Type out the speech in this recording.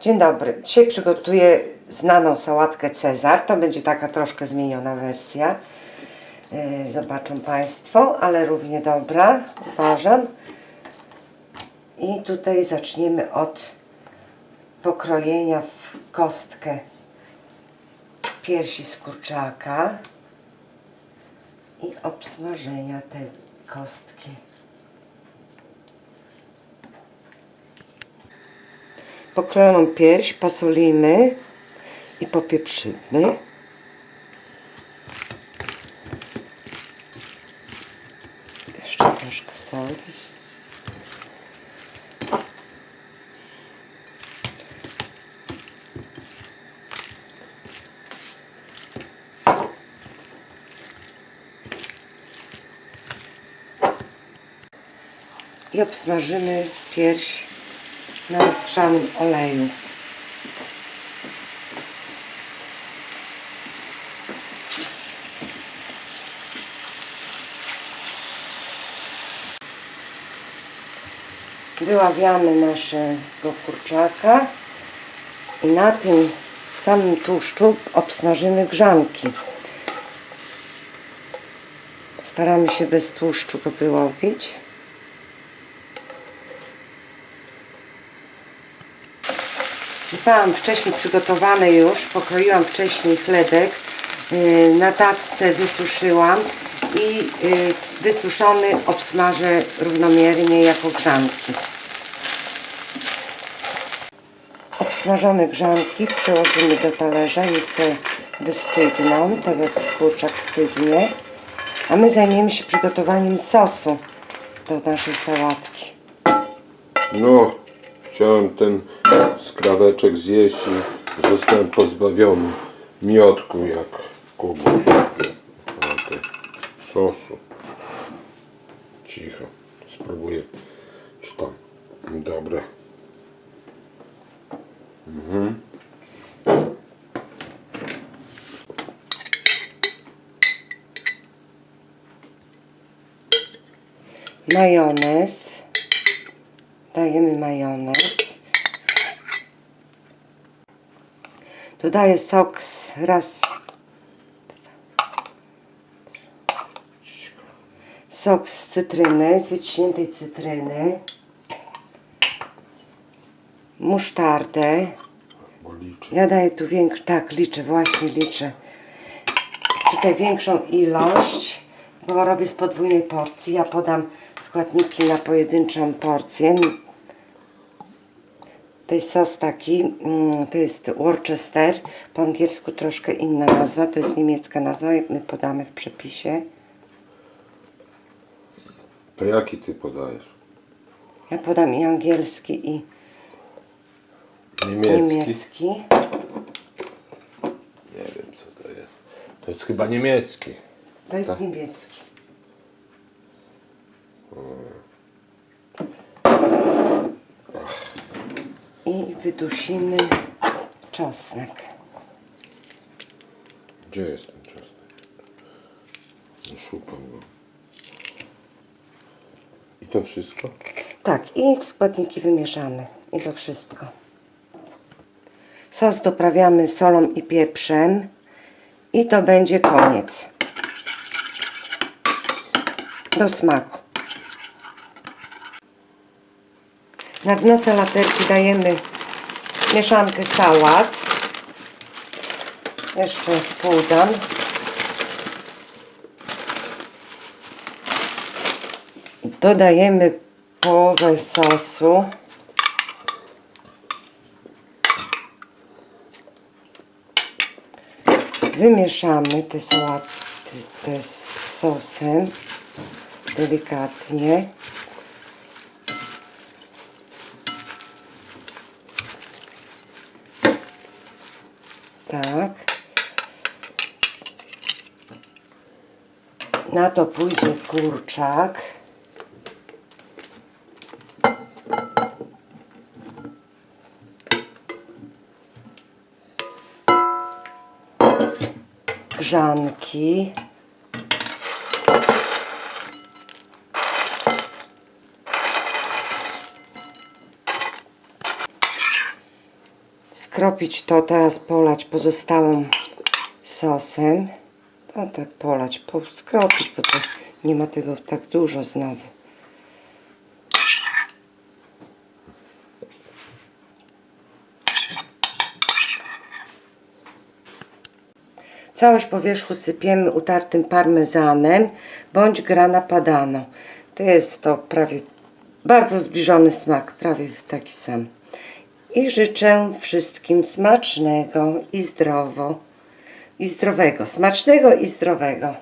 Dzień dobry. Dzisiaj przygotuję znaną sałatkę Cezar. To będzie taka troszkę zmieniona wersja. Yy, Zobaczą Państwo, ale równie dobra, uważam. I tutaj zaczniemy od pokrojenia w kostkę piersi z kurczaka i obsmażenia tej kostki. Pokrojoną pierś posolimy i popieprzymy. Jeszcze troszkę soli. I obsmażymy pierś na rozgrzanym oleju. Wyławiamy naszego kurczaka i na tym samym tłuszczu obsmażymy grzanki. Staramy się bez tłuszczu go wyłowić. Sypałam wcześniej przygotowany już, pokroiłam wcześniej chlebek, yy, na tacce wysuszyłam i yy, wysuszony obsmażę równomiernie jako grzanki. Obsmażone grzanki przełożymy do talerza, niech se wystygną, tak jak kurczak stygnie. A my zajmiemy się przygotowaniem sosu do naszej sałatki. No, chciałem ten skraweczek zjeść i zostałem pozbawiony miodku jak te sosu. Cicho. Spróbuję. Czy tam dobre. majonez. Dajemy majonez. Dodaję sok z raz. Sok z cytryny, z wyciśniętej cytryny. Musztardę. Ja daję tu większą, tak, liczę, właśnie liczę. Tutaj większą ilość, bo robię z podwójnej porcji. Ja podam składniki na pojedynczą porcję. To jest sos taki, mm, to jest Worcester, po angielsku troszkę inna nazwa, to jest niemiecka nazwa, my podamy w przepisie. To jaki ty podajesz? Ja podam i angielski, i Niemiecki? niemiecki. Nie wiem co to jest. To jest chyba niemiecki. To jest Tak. niemiecki. I wydusimy czosnek. Gdzie jest ten czosnek? No, szukam go. I to wszystko? Tak, i składniki wymieszamy. I to wszystko. Sos doprawiamy solą i pieprzem. I to będzie koniec. Do smaku. Na dno salaterki dajemy mieszankę sałat. Jeszcze podam. Dodajemy połowę sosu. Wymieszamy te sałaty z sosem delikatnie. Tak. Na to pójdzie kurczak. grzanki. Skropić to, teraz polać pozostałą sosem. A tak polać, poskropić, bo to nie ma tego tak dużo znowu. Całość po wierzchu sypiemy utartym parmezanem bądź grana padano. To jest to prawie bardzo zbliżony smak, prawie taki sam. I życzę wszystkim smacznego i zdrowo i zdrowego, smacznego i zdrowego.